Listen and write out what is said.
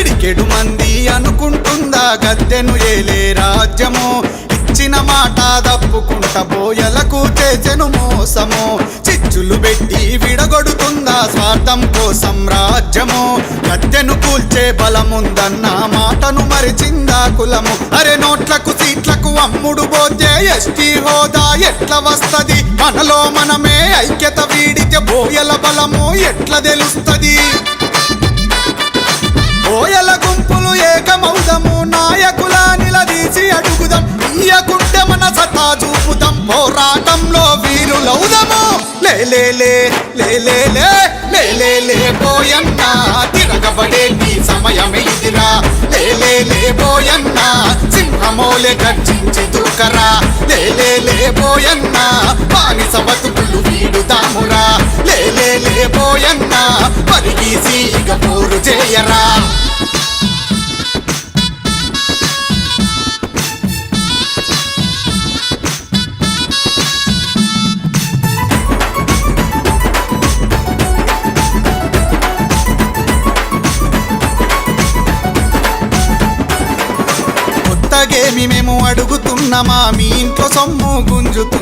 పిడికెడు మంది అనుకుంటుందా గద్దెను ఏలే రాజ్యము? ఇచ్చిన మాట తప్పుకుంట బోయలకు చేసెను మోసము? చిచ్చులు పెట్టి విడగొడుతుందా స్వార్థం కోసం రాజ్యము? గద్దెను కూల్చే బలముందన్న మాటను మరిచిందా కులము? అరే నోట్లకు సీట్లకు అమ్ముడు పోతే ఎస్టీ హోదా ఎట్లా వస్తది? మనలో మనమే ఐక్యత వీడితే బోయల బలము ఎట్లా తెలుస్తది? లేలే లేలే లేలే పోయన్న తిరగబడే నీ సమయమే ఇదిరా లేలే పోయన్న సింహమోలే గర్జించి దూకరా లేలే పోయన్న బానిస బతుకులు వీడుదామురా లేలే పోయన్న పరిగీసి ఇక పోరు చేయరా మేము అడుగుతున్నామా? మీ ఇంట్లో సొమ్ము గుంజుతున్నా